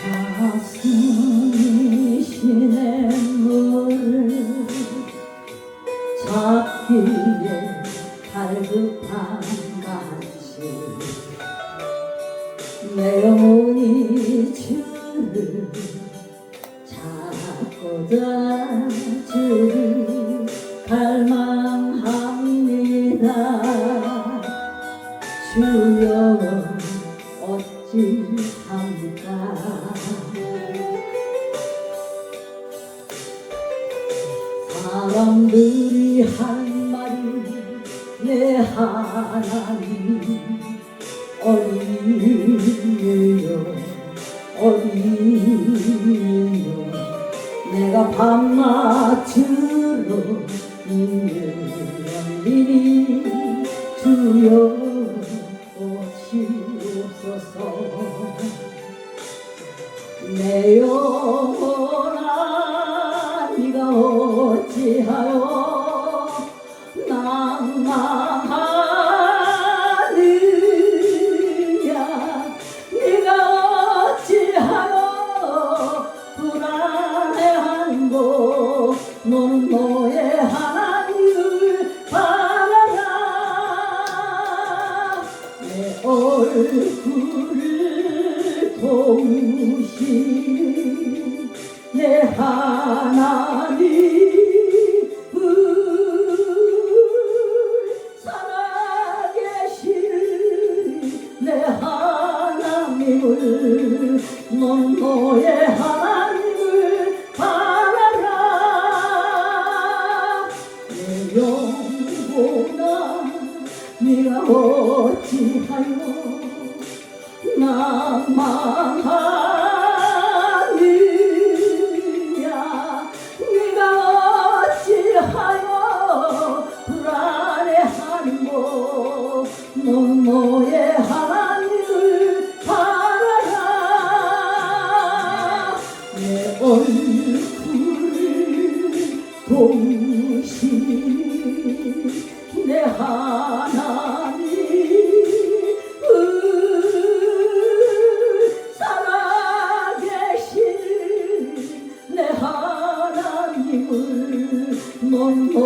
가슴이 시냇물을 잡기에 갈급한 마치 내 영혼이 주를 찾고자 주를 갈망합니다 어찌합니까? 사람들이 한 말이 내 하나님 어디에요 어디에요. 내가 밤낮으로 열리니 내 영혼아 네가 어찌하여 낭망하느냐. 네가 어찌하여 불안해한고 너의 하나님을 바라라. 내 얼굴을 동신 내 하나님 넌 너의 하나님을 바라라. 내 영혼아 네가 어찌하여 사랑하느냐. 네가 어찌하여 불안해하는고. 너의 하나님을 바라라 내 얼굴 동시 내 하나님 Oh.